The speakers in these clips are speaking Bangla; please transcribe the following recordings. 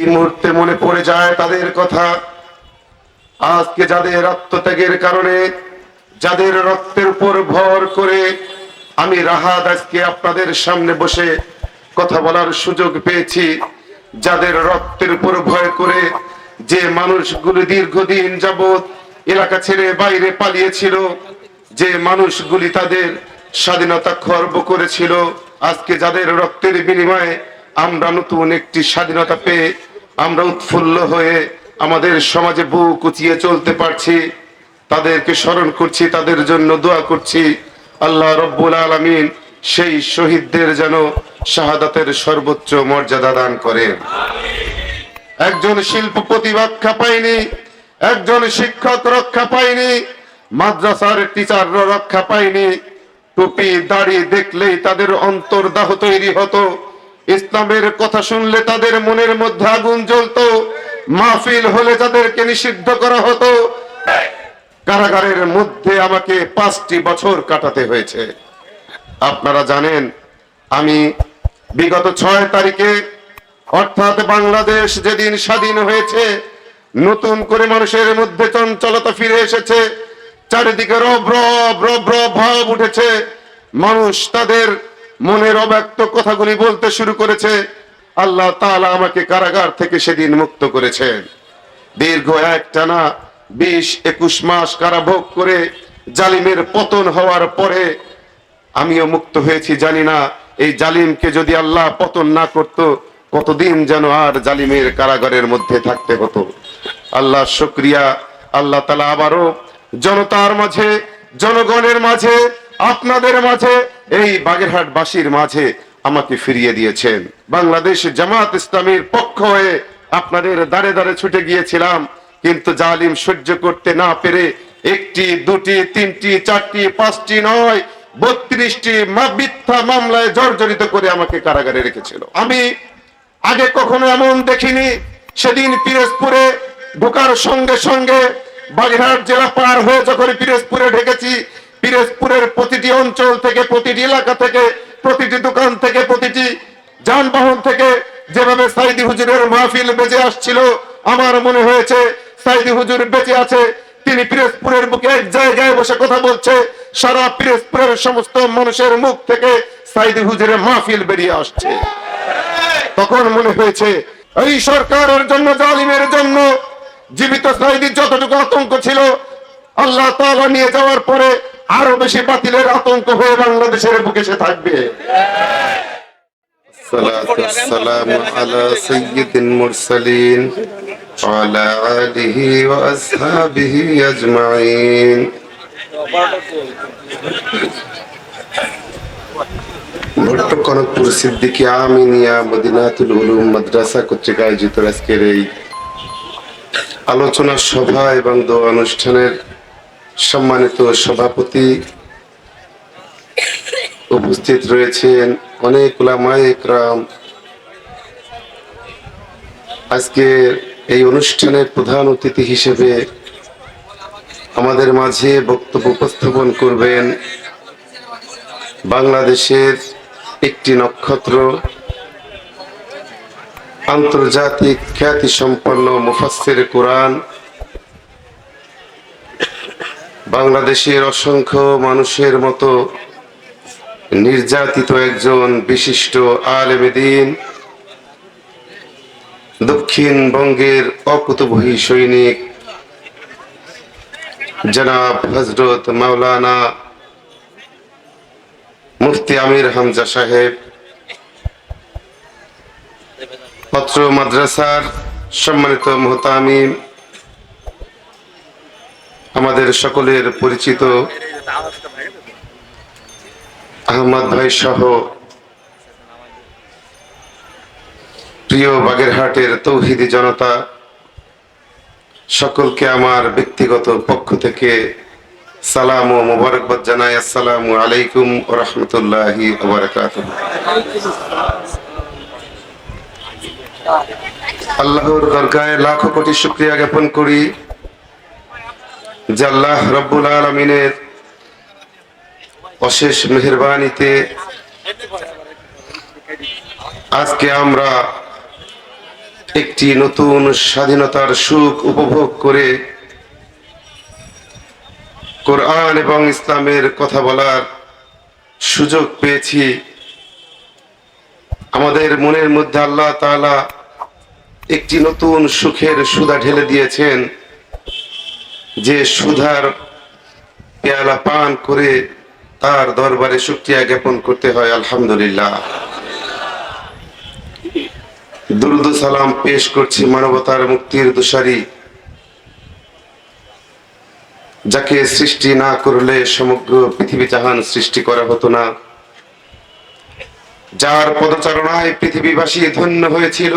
এই মুহূর্তে মনে পড়ে যায় তাদের কথা। আজকে যাদের আত্মত্যাগের কারণে, যাদের রক্তের উপর ভর করে, আমি রাহাত আজকে আপনাদের সামনে বসে কথা বলার সুযোগ পেয়েছি। যাদের রক্তের উপর ভয় করে, যে মানুষগুলি দীর্ঘদিন যাবৎ এলাকা ছেড়ে বাইরে পালিয়েছিল, যে মানুষগুলি তাদের স্বাধীনতা খর্ব করেছিল, আজকে যাদের রক্তের বিনিময়ে আমরা নতুন একটি স্বাধীনতা পেয়ে আমরা উৎফুল্ল হয়ে আমাদের সমাজে বুক উঁচিয়ে চলতে পারছি, তাদেরকে স্মরণ করছি, তাদের জন্য দোয়া করছি। আল্লাহ রব্বুল আলমিন সেই শহীদদের যেন শাহাদাতের সর্বোচ্চ মর্যাদা দান করেন। একজন শিল্পপতি রক্ষা পায়নি একজন শিক্ষক রক্ষা পায়নি মাদ্রাসার টিচার রক্ষা পায়নি টুপি, দাড়ি দেখলেই তাদের অন্তর্দাহ তৈরি হতো। ইসলামের কথা শুনলে তাদের মনের মধ্যে আগুন জ্বলতো, মাহফিল হলে তাদেরকে নিষিদ্ধ করা হতো। কারাগারের মধ্যে আমাকে পাঁচটি বছর কাটাতে হয়েছে। আপনারা জানেন, আমি বিগত ছয় তারিখে অর্থাৎ বাংলাদেশ যেদিন স্বাধীন হয়েছে, নতুন করে মানুষের মধ্যে চঞ্চলতা ফিরে এসেছে, চারিদিকে রব রব রব রব ভাব উঠেছে। মানুষ তাদের মনের অব্যক্ত কথাগুলি বলতে শুরু করেছে। আল্লাহ তাআলা আমাকে কারাগার থেকে সেদিন মুক্ত করেছেন দীর্ঘ এক টানা বিশ একুশ মাস কারাভোগ করে জালিমের পতন হওয়ার পরে আমিও মুক্ত হয়েছি, জানি না এই জালিমকে যদি আল্লাহ পতন না করত, কতদিন যেন আর জালিমের কারাগারের মধ্যে থাকতে হতো। আল্লাহ শুক্রিয়া, আল্লাহ তালা আবারও জনতার মাঝে, জনগণের মাঝে, আপনাদের মাঝে এই বাগেরহাট বাসীর মাঝে আমাকে ফিরিয়ে দিয়েছেন। বাংলাদেশ জামাত ইসলামীর পক্ষ হয়ে আপনাদের দাঁড়ে দাঁড়ে ছুটে গিয়েছিলাম, কিন্তু জালিম সহ্য করতে না পেরে একটি, দুটি, তিনটি, চারটি, পাঁচটি নয়, বত্রিশটি মিথ্যা মামলায় জর্জরিত করে আমাকে কারাগারে রেখেছিল। আমি আগে কখনো এমন দেখিনি, সেদিন পিরোজপুরে ঢোকার সঙ্গে সঙ্গে বাগেরহাট জেলা পার হয়ে যখন পিরোজপুরে ঢেকেছি পিরোজপুরের প্রতিটি অঞ্চল থেকে, প্রতিটি এলাকা থেকে, প্রতিটি দোকান থেকে, প্রতিটি যানবাহন থেকে যেভাবে সাইদি হুজুরের মাহফিল বেজে আসছিল, আমার মনে হয়েছে সাইদি হুজুর বেঁচে আছে। তিনি পিরোজপুরের বুকে এক জায়গায় বসে কথা বলছে, সারা পিরোজপুরের সমস্ত মানুষের মুখ থেকে সাইদি হুজুরের মাহফিল বেরিয়ে আসছে। তখন মনে হয়েছে, এই সরকারের জন্য, জালিমের জন্য জীবিত সাইদির যতটুকু আতঙ্ক ছিল আল্লাহ তালা নিয়ে যাওয়ার পরে আরও বেশি বাতিলের আতঙ্ক হয়ে বাংলাদেশের বুকে সে থাকবে। আলোচনা সভা এবং দোয়া অনুষ্ঠানের সম্মানিত সভাপতি, উপস্থিত রয়েছেন অনেক ওলামায়ে একরাম। আজকে এই অনুষ্ঠানের প্রধান অতিথি হিসেবে আমাদের মাঝে বক্তব্য উপস্থাপন করবেন বাংলাদেশের একটি নক্ষত্র, আন্তর্জাতিক খ্যাতি সম্পন্ন মুফাসসির কোরআন বাংলাদেশের অসংখ্য মানুষের মতো নির্যাতিত একজন বিশিষ্ট আলেমেদিন দক্ষিণবঙ্গের অকুতবহী সৈনিক জনাব হজরত মাওলানা মুফতি আমির হামজা সাহেব। পত্র মাদ্রাসার সম্মানিত মোহতামিম আমাদের সকলের পরিচিত আহমদ ভাই সহ প্রিয় বাগেরহাটের তৌহিদি জনতা, সকলকে আমার ব্যক্তিগত পক্ষ থেকে সালাম ও মোবারকবাদ জানাই। আসসালামু আলাইকুম ও রহমতুল্লাহি আল্লাহর দরগায় লাখো কোটি শুক্রিয়া জ্ঞাপন করি। যে আল্লাহ রব্বুল আলমিনের অশেষ মেহরবানিতে আজকে আমরা একটি নতুন স্বাধীনতার সুখ উপভোগ করে কোরআন এবং ইসলামের কথা বলার সুযোগ পেয়েছি। আমাদের মনের মধ্যে আল্লাহ তাআলা একটি নতুন সুখের সুদা ঢেলে দিয়েছেন। যে সুধার পেয়ালা পান করে তার দরবারে শুক্রিয়া জ্ঞাপন করতে হয়, আলহামদুলিল্লাহ। দুরুদ সালাম পেশ করছি মানবতার মুক্তির দোষারি। যাকে সৃষ্টি না করলে সমগ্র পৃথিবী জাহান সৃষ্টি করা হতো না। যার পদচারণায় পৃথিবীবাসী ধন্য হয়েছিল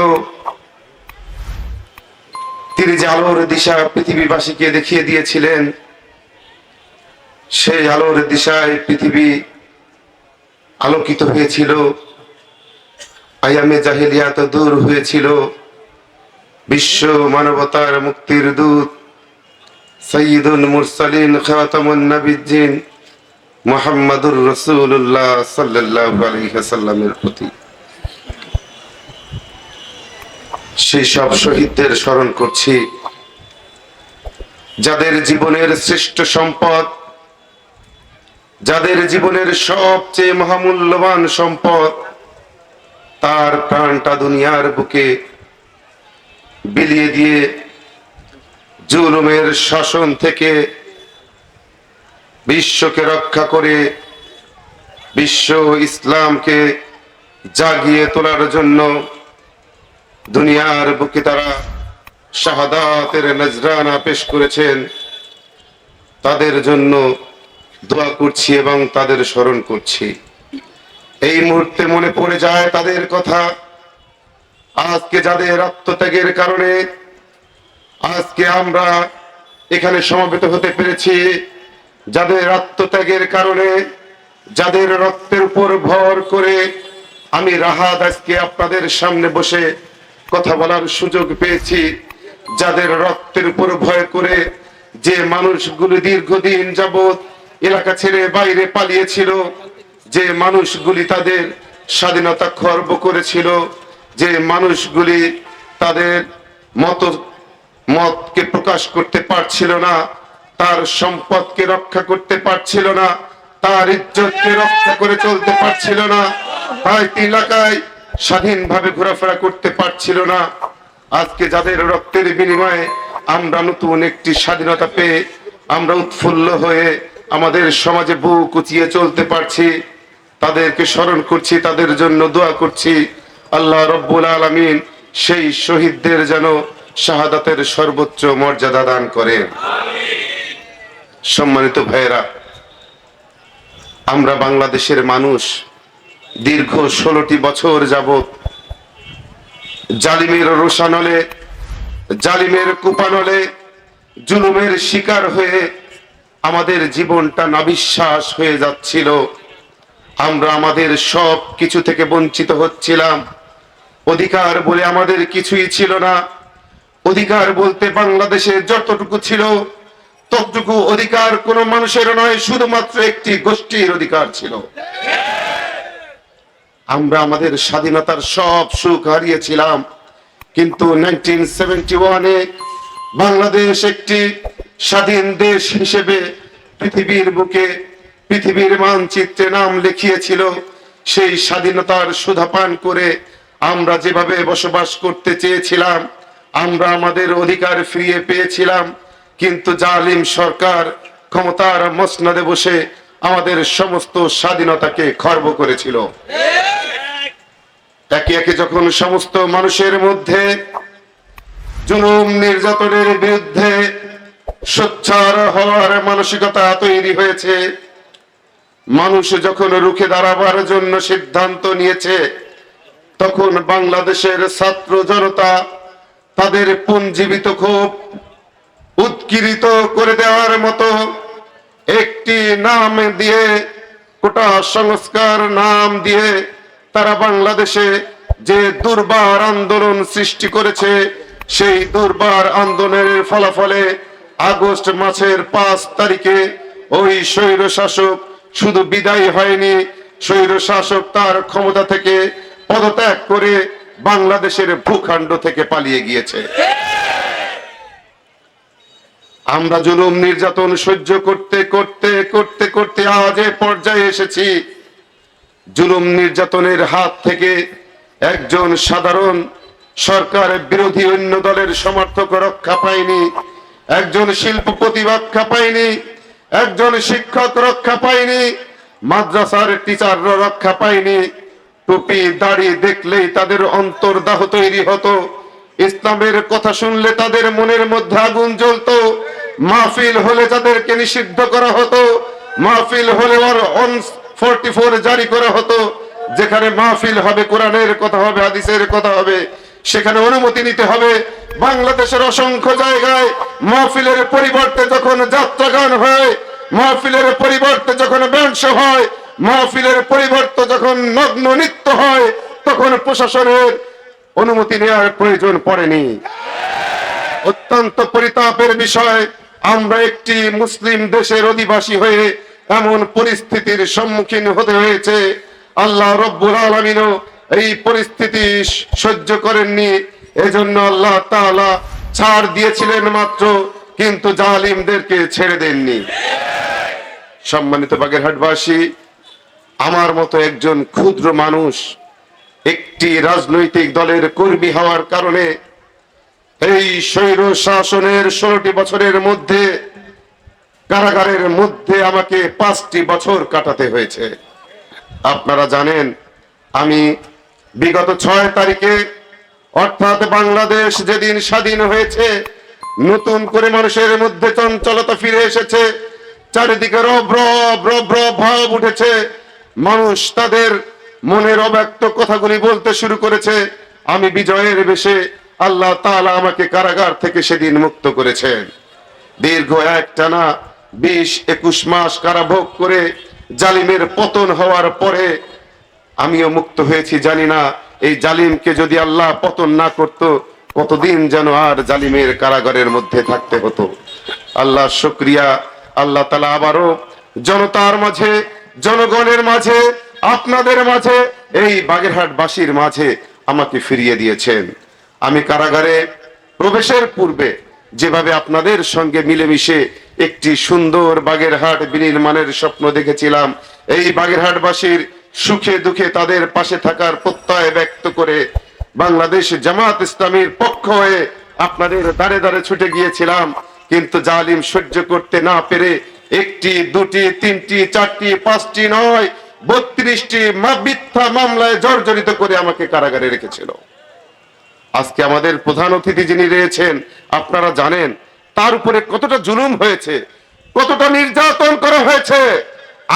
তিনি যে আলোর দিশা পৃথিবীবাসীকে দেখিয়ে দিয়েছিলেন, সেই আলোর দিশায় পৃথিবী আলোকিত হয়েছিল, আয়ামে জাহিলিয়াত দূর হয়েছিল, বিশ্ব মানবতার মুক্তির দূত সঈদুল মুরসালিন খাতামুন নবিজিন মোহাম্মদুর রসুল্লাহ সাল্লাল্লাহু আলাইহি সাল্লামের প্রতি। সেই সব শহীদদের স্মরণ করছি। যাদের জীবনের শ্রেষ্ঠ সম্পদ, যাদের জীবনের সবচেয়ে মহামূল্যবান সম্পদ, তার প্রাণটা দুনিয়ার বুকে বিলিয়ে দিয়ে জুলুমের শাসন থেকে বিশ্বকে রক্ষা করে বিশ্ব ইসলামকে জাগিয়ে তোলার জন্য দুনিয়ার বুকে তারা শাহাদাতের নজরানা পেশ করেছেন। তাদের জন্য দোয়া করছি এবং তাদের স্মরণ করছি। এই মুহূর্তে মনে পড়ে যায় তাদের কথা। আজকে যাদের আত্মত্যাগের কারণে আজকে আমরা এখানে সমবেত হতে পেরেছি। যাদের আত্মত্যাগের কারণে, যাদের রক্তের উপর ভর করে আমি রাহাত আজকে আপনাদের সামনে বসে কথা বলার সুযোগ পেয়েছি। যাদের রক্তের উপর ভয় করে যে মানুষগুলি দীর্ঘদিন যাবৎ এলাকা ছেড়ে বাইরে পালিয়েছিল, যে মানুষগুলি তাদের স্বাধীনতা খর্ব করেছিল, যে মানুষগুলি তাদের মত, মতকে প্রকাশ করতে পারছিল না, তার সম্পদকে রক্ষা করতে পারছিল না, তার ইজ্জতকে রক্ষা করে চলতে পারছিল না। তাই এলাকায় স্বাধীনভাবে ঘোরাফেরা করতে পারছিল না। আজকে যাদের রক্তের বিনিময়ে আমরা নতুন একটি স্বাধীনতা পেয়ে আমরা উৎফুল্ল হয়ে আমাদের সমাজে বুক উঁচিয়ে চলতে পারছি। তাদেরকে স্মরণ করছি, তাদের জন্য দোয়া করছি। আল্লাহ রব্বুল আলমিন সেই শহীদদের যেন শাহাদাতের সর্বোচ্চ মর্যাদা দান করে সম্মানিত ভাইয়েরা, আমরা বাংলাদেশের মানুষ দীর্ঘ ষোলোটি বছর যাবত জালিমের রোশানলে, জালিমের কুপানলে জুলুমের শিকার হয়ে আমাদের জীবনটা নাবিশ্বাস হয়ে যাচ্ছিল। আমরা আমাদের সব কিছু থেকে বঞ্চিত হচ্ছিলাম। অধিকার বলে আমাদের কিছুই ছিল না। অধিকার বলতে বাংলাদেশে যতটুকু ছিল, ততটুকু অধিকার কোন মানুষের নয়, শুধুমাত্র একটি গোষ্ঠীর অধিকার ছিল। আমরা আমাদের স্বাধীনতার সব সুখ হারিয়েছিলাম, কিন্তু সেভেন্টি ওয়ানে বাংলাদেশ একটি স্বাধীন দেশ হিসেবে পৃথিবীর বুকে পৃথিবীর মানচিত্রে নাম লিখিয়েছিল, সেই স্বাধীনতার সুধাপান করে আমরা যেভাবে বসবাস করতে চেয়েছিলাম, আমরা আমাদের অধিকার ফিরিয়ে পেয়েছিলাম, কিন্তু জালিম সরকার ক্ষমতার মসনাদে বসে আমাদের সমস্ত স্বাধীনতাকে খর্ব করেছিল। একে একে যখন সমস্ত মানুষের মধ্যে জুলুম নির্যাতনের বিরুদ্ধে সোচ্চার হওয়ার মানসিকতা তৈরি হয়েছে। মানুষ যখন রুখে দাঁড়াবার জন্য সিদ্ধান্ত নিয়েছে, তখন বাংলাদেশের ছাত্র জনতা তাদের পুঞ্জীবিত খুব উৎকীর্ত করে দেওয়ার মতো একটি নাম দিয়ে, কোটা সংস্কার নাম দিয়ে তারা বাংলাদেশে যে দুর্বার আন্দোলন সৃষ্টি করেছে, সেই দুর্বার আন্দোলনের ফলাফলে আগস্ট মাসের পাঁচ তারিখে ওই স্বৈর শাসক শুধু বিদায় হয়নি স্বৈর শাসক তার ক্ষমতা থেকে পদত্যাগ করে বাংলাদেশের ভূখণ্ড থেকে পালিয়ে গিয়েছে। আমরা জুলুম নির্যাতন সহ্য করতে করতে করতে করতে আজ এ পর্যায়ে এসেছি। জুলুম নির্যাতনের হাত থেকে একজন সাধারণ সরকার বিরোধী অন্য দলের সমর্থক রক্ষা পায়নি, একজন শিল্পপতি রক্ষা পায়নি, একজন শিক্ষক রক্ষা পায়নি, মাদ্রাসার টিচাররা রক্ষা পায়নি। টুপি, দাড়ি দেখলেই তাদের অন্তর্দাহ তৈরি হতো। ইসলামের কথা শুনলে তাদের মনের মধ্যে আগুন জ্বলতো। মাহফিল হলে তাদেরকে নিষিদ্ধ করা হতো। মাহফিল হলে ফোরটি ফোর জারি করা হতো, যেখানে মাহফিল হবে, কোরআনের কথা হবে, হাদিসের কথা হবে। সেখানে অনুমতি নিতে হবে। বাংলাদেশের অসংখ্য জায়গায় মাহফিলের পরিবর্তে যখন যাত্রা গান হয়, মাহফিলের পরিবর্তে যখন ব্যাংশ হয়, মাহফিলের পরিবর্তে যখন নগ্ন নৃত্য হয়, তখন প্রশাসনের অনুমতি নেওয়ার প্রয়োজন পড়েনি। অত্যন্ত পরিতাপের বিষয়, আমরা একটি মুসলিম দেশের অধিবাসী হয়ে এমন পরিস্থিতির সম্মুখীন হতে হয়েছে। আল্লাহ রব্বুল আলমিনও এই পরিস্থিতি সহ্য করেননি। এজন্য আল্লাহ তাআলা ছাড় দিয়েছিলেন মাত্র, কিন্তু জালিমদেরকে ছেড়ে দেননি। সম্মানিত বাগেরহাটবাসী, আমার মতো একজন ক্ষুদ্র মানুষ একটি রাজনৈতিক দলের কর্মী হওয়ার কারণে এই স্বৈর শাসনের ষোলোটি বছরের মধ্যে কারাগারের মধ্যে আমাকে পাঁচটি বছর কাটাতে হয়েছে। আপনারা জানেন, আমি বিগত ছয় তারিখে অর্থাৎ বাংলাদেশ যেদিন স্বাধীন হয়েছে, নতুন করে মানুষের মধ্যে চঞ্চলতা ফিরে এসেছে, চারিদিকে রব ভাব উঠেছে। মানুষ তাদের মনের অব্যক্ত কথাগুলি বলতে শুরু করেছে। আমি বিজয়ের বেশে আল্লাহ তাআলা আমাকে কারাগার থেকে সেদিন মুক্ত করেছেন। দীর্ঘ এক টানা বিশ একুশ মাস কারাভোগ করে জালিমের পতন হওয়ার পরে আমিও মুক্ত হয়েছি, জানি না, এই জালিমকে যদি আল্লাহ পতন না করত, কতদিন যেন আর জালিমের কারাগারের মধ্যে থাকতে হতো। আল্লাহ শুক্রিয়া, আল্লাহ তালা আবারও জনতার মাঝে, জনগণের মাঝে, আপনাদের মাঝে, এই বাগেরহাট বাসীর মাঝে আমাকে ফিরিয়ে দিয়েছেন। আমি কারাগারে প্রবেশের পূর্বে যেভাবে আপনাদের সঙ্গে মিলেমিশে একটি সুন্দর বাগেরহাট বিনির্মাণের স্বপ্ন দেখেছিলাম। এই বাগেরহাটবাসীর সুখে দুঃখে তাদের পাশে থাকার প্রত্যয় ব্যক্ত করে বাংলাদেশ জামাত ইসলামীর পক্ষ হয়ে আপনাদের দাঁড়ে দাঁড়ে ছুটে গিয়েছিলাম। কিন্তু জালিম সহ্য করতে না পেরে একটি, দুটি, তিনটি, চারটি, পাঁচটি নয়, বত্রিশটি মিথ্যা মামলায় জর্জরিত করে আমাকে কারাগারে রেখেছিল। আজকে আমাদের প্রধান অতিথি যিনি রয়েছেন, আপনারা জানেন তার উপরে কতটা জুলুম হয়েছে, কতটা নির্যাতন করা হয়েছে,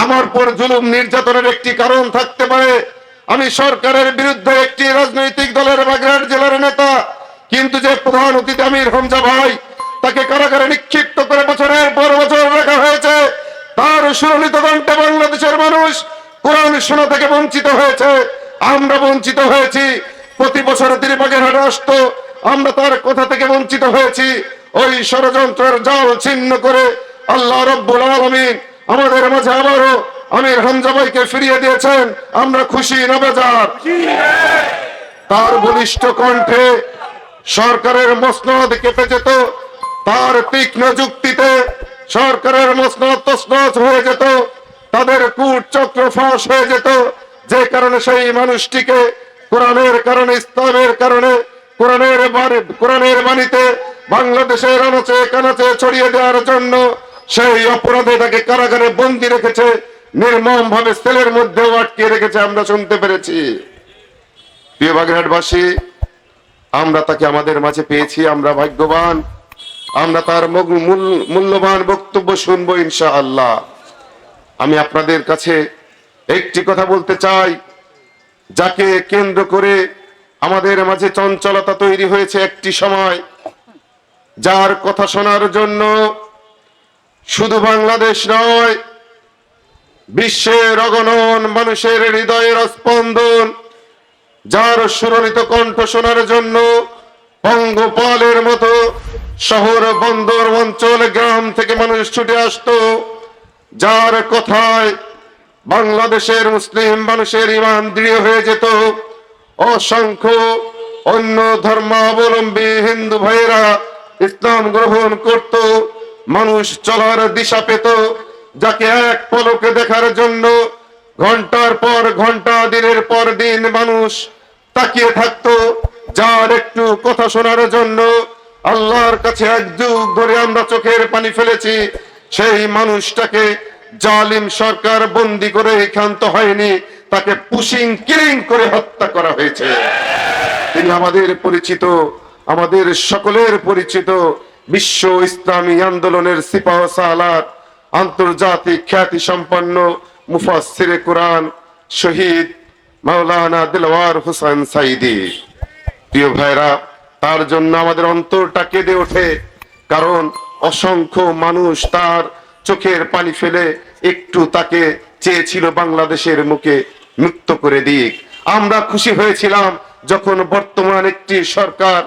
আমার পর জুলুম নির্যাতনের একটি কারণ থাকতে পারে। আমি সরকারের বিরুদ্ধে একটি রাজনৈতিক দলের বাগেরহাট জেলার নেতা, কিন্তু যে প্রধান অতিথি আমির হামজা ভাই, তাকে কারাগারে নিক্ষিপ্ত করে বছরের পর বছর রাখা হয়েছে, তার সুরলিত কণ্ঠে বাংলাদেশের মানুষ কোরআন শোনা থেকে বঞ্চিত হয়েছে। আমরা বঞ্চিত হয়েছি, প্রতি বছর তিনি বাগেরহাটে আসতো, আমরা তার কথা থেকে বঞ্চিত হয়েছি। ওই ষড়যন্ত্রের জাল ছিন্ন করে আল্লাহ রব্বুল আলমিন আমাদের মাঝে আবারও আমির হামজা ভাইকে ফিরিয়ে দিয়েছেন। আমরা খুশি নবেজার তার বলিষ্ঠ কণ্ঠে সরকারের মসনদ কেঁপে যেত তার তীক্ষ্ণ যুক্তিতে সরকারের মসনদ তসনদ হয়ে যেত তাদের কূট চক্র ফাঁস হয়ে যেত যে কারণে সেই মানুষটিকে কোরআনের কারণে ইসলামের কারণে কোরআনের কোরআনের বাণীতে বাংলাদেশের আনাচে কানাচে ছড়িয়ে দেওয়ার জন্য সেই অপরাধে তাকে কারাগারে বন্দি রেখেছে নির্মম ভাবে সেলের মধ্যেও আটকে রেখেছে আমরা শুনতে পেরেছি। প্রিয় বাগেরহাটবাসী, আমরা তাকে আমাদের মাঝে পেয়েছি, আমরা ভাগ্যবান। আমরা তার মূল্যবান বক্তব্য শুনব ইনশা আল্লাহ আমি আপনাদের কাছে একটি কথা বলতে চাই, যাকে কেন্দ্র করে আমাদের মাঝে চঞ্চলতা তৈরি হয়েছে একটি সময়। যার কথা শোনার জন্য শুধু বাংলাদেশ নয়, বিশ্বের অগণন মানুষের হৃদয়ের স্পন্দন যার সুরলিত কণ্ঠ শোনার জন্য পঙ্গপালের মতো শহর বন্দর অঞ্চল গ্রাম থেকে মানুষ ছুটে আসতো, যার কথায় বাংলাদেশের মুসলিম মানুষের ইমান দৃঢ় হয়ে যেত। অসংখ্য অন্য ধর্মাবলম্বী হিন্দু ভাইয়েরা ইসলাম গ্রহণ করত, মানুষ চলার দিশা পেত, যাকে এক পলকে দেখার জন্য ঘণ্টার পর ঘণ্টা, দিনের পর দিন মানুষ তাকিয়ে থাকতো, যার একটু কথা শোনার জন্য আল্লাহর কাছে এক যুগ ধরে আমরা চোখের পানি ফেলেছি, সেই মানুষটাকে জালিম সরকার বন্দি করে ক্ষান্ত হয়নি, তাকে পুশিং, কিলিং করে হত্যা করা হয়েছে। তিনি আমাদের পরিচিত, আমাদের সকলের পরিচিত বিশ্ব ইসলামী আন্দোলনের সিপাহ সালাত আন্তর্জাতিক খ্যাতি সম্পন্ন মুফাসসিরে কোরআন শহীদ মাওলানা দিলওয়ার হোসেন সাইদি প্রিয় ভাইরা, তার জন্য আমাদের অন্তরটা কেঁদে ওঠে, কারণ অসংখ্য মানুষ তার চোখের পানি ফেলে একটু তাকে চেয়েছিল বাংলাদেশের মুখে মুক্ত করে দিক। আমরা খুশি হয়েছিলাম যখন বর্তমান একটি সরকার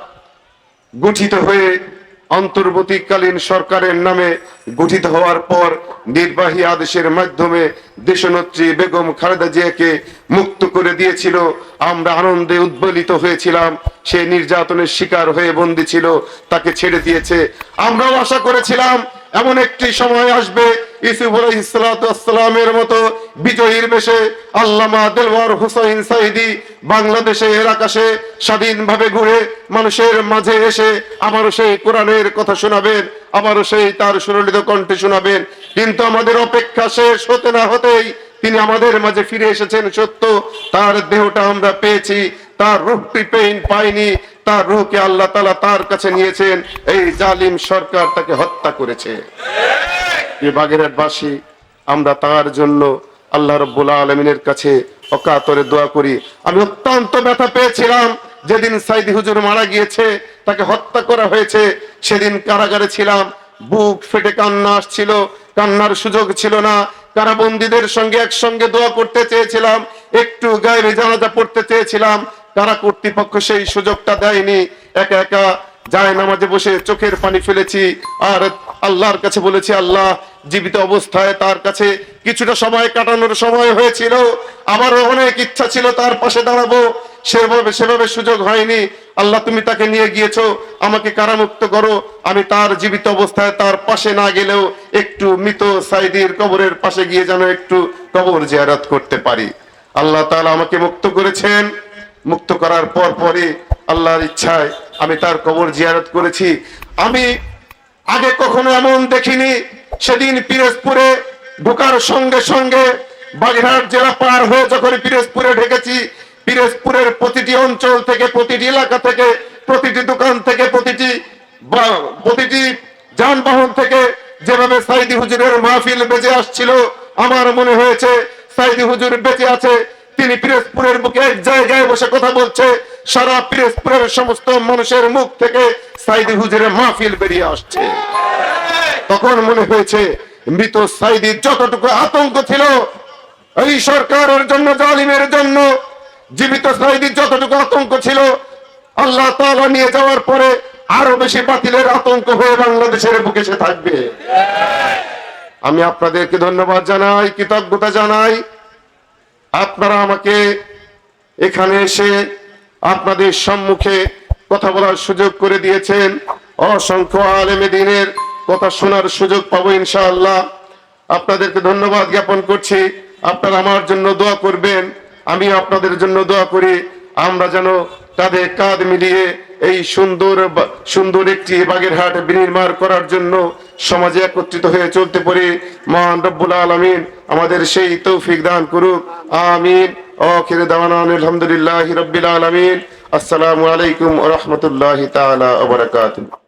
গঠিত হয়ে অন্তর্বর্তীকালীন সরকারের নামে গঠিত হওয়ার পর নির্বাহী আদেশের মাধ্যমে দেশনেত্রী বেগম খালেদা জিয়াকে মুক্ত করে দিয়েছিল। আমরা আনন্দে উদ্বেলিত হয়েছিলাম। সে নির্যাতনের শিকার হয়ে বন্দী ছিল, তাকে ছেড়ে দিয়েছে। আমরাও আশা করেছিলাম এমন একটি সময় আসবে ইসুফ আলাইহিসসালামের মতো বিজয়ীর বেশে আল্লামা দেলওয়ার হুসাইন সাইদি বাংলাদেশের আকাশে স্বাধীনভাবে ঘুরে মানুষের মাঝে এসে আবারও সেই কোরআনের কথা শোনাবেন সেই তার সুরলিত কণ্ঠে শোনাবেন। কিন্তু আমাদের অপেক্ষা শেষ হতে না হতেই তিনি আমাদের মাঝে ফিরে এসেছেন সত্য। তার দেহটা আমরা পেয়েছি, তার রূপটি পেইন পাইনি, তার রূহকে আল্লাহ তালা তার কাছে নিয়েছেন। এই জালিম সরকার তাকে হত্যা করেছে। যে বাগেরহাটবাসী আমরা তার জন্য আল্লাহ রব্বুল আলমিনের কাছে অকাতরে দোয়া করি। আমি অত্যন্ত ব্যথা পেয়েছিলাম, যেদিন সাইদি হুজুর মারা গিয়েছে, তাকে হত্যা করা হয়েছে, সেদিন কারাগারে ছিলাম। বুক ফেটে কান্না আসছিল, কান্নার সুযোগ ছিল না। কারাবন্দীদের সঙ্গে একসঙ্গে দোয়া করতে চেয়েছিলাম, একটু গায়ে জানাজা পড়তে চেয়েছিলাম। কারা কর্তৃপক্ষ সেই সুযোগটা দেয়নি, একা একা যায় নামাজে বসে চোখের পানি ফেলেছি, আর আল্লাহর কাছে বলেছি, আল্লাহ, জীবিত অবস্থায় তার কাছে কিছুটা সময় কাটানোর সময় হয়েছিল, আমারও অনেক ইচ্ছা ছিল তার পাশে দাঁড়াবো, সেভাবে সেভাবে সুযোগ হয়নি। আল্লাহ, তুমি তাকে নিয়ে গিয়েছো, আমাকে কারামুক্ত করো, আমি তার জীবিত অবস্থায় তার পাশে না গেলেও একটু মৃত সাইদির কবরের পাশে গিয়ে যেন একটু কবর জিয়ারত করতে পারি। আল্লাহ তালা আমাকে মুক্ত করেছেন। মুক্ত করার পর পরে আল্লাহর ইচ্ছায় আমি তার কবর জিয়ারত করেছি। আমি আগে কখনো এমন দেখিনি, সেদিন পিরোজপুরে ঢোকার সঙ্গে সঙ্গে বাগেরহাট জেলা পার হয়ে যখন পিরোজপুরে ঢেকেছি, পিরোজপুরের প্রতিটি অঞ্চল থেকে, প্রতিটি এলাকা থেকে, প্রতিটি দোকান থেকে, প্রতিটি প্রতিটি যানবাহন থেকে যেভাবে সাইদি হুজুরের মাহফিল বেজে আসছিল, আমার মনে হয়েছে সাইদি হুজুর বেঁচে আছে। তিনি পিরোজপুরের বুকে এক জায়গায় বসে কথা বলছে সারা পিরোজপুরের সমস্ত মানুষের মুখ থেকে সাইদি হুজুরের মাহফিল বেরিয়ে আসছে। তখন মনে হয়েছে, মৃত সাইদির যতটুকু আতঙ্ক ছিল, এই সরকারের জন্য, জালিমের জন্য, জীবিত সাইদির যতটুকু আতঙ্ক ছিল, আল্লাহ তাআলা নিয়ে যাওয়ার পরে আরও বেশি বাতিলের আতঙ্ক হয়ে বাংলাদেশের বুকে সে থাকবে। আমি আপনাদেরকে ধন্যবাদ জানাই, কৃতজ্ঞতা জানাই। আপনারা আমাকে এখানে এসে আপনাদের সম্মুখে কথা বলার সুযোগ করে দিয়েছেন। অসংখ্য আলেমে দিনের কথা শোনার সুযোগ পাবো ইনশাআল্লাহ। আপনাদেরকে ধন্যবাদ জ্ঞাপন করছি। আপনারা আমার জন্য দোয়া করবেন। আমি আপনাদের জন্য দোয়া করি। আমরা যেন কাঁধে কাঁধ মিলিয়ে এই সুন্দর সুন্দর একটি বাগেরহাট বিনির্মাণ করার জন্য সমাজে একত্রিত হয়ে চলতে পারি। মহান রব্বুল আলমিন আমাদের সেই তৌফিক দান করুক। আমিন। আখির দাওয়ানা আলহামদুলিল্লাহ রব্বিল আলমিন আসসালামু আলাইকুম রহমতুল্লাহ তাআলা ওয়া বারাকাতুহু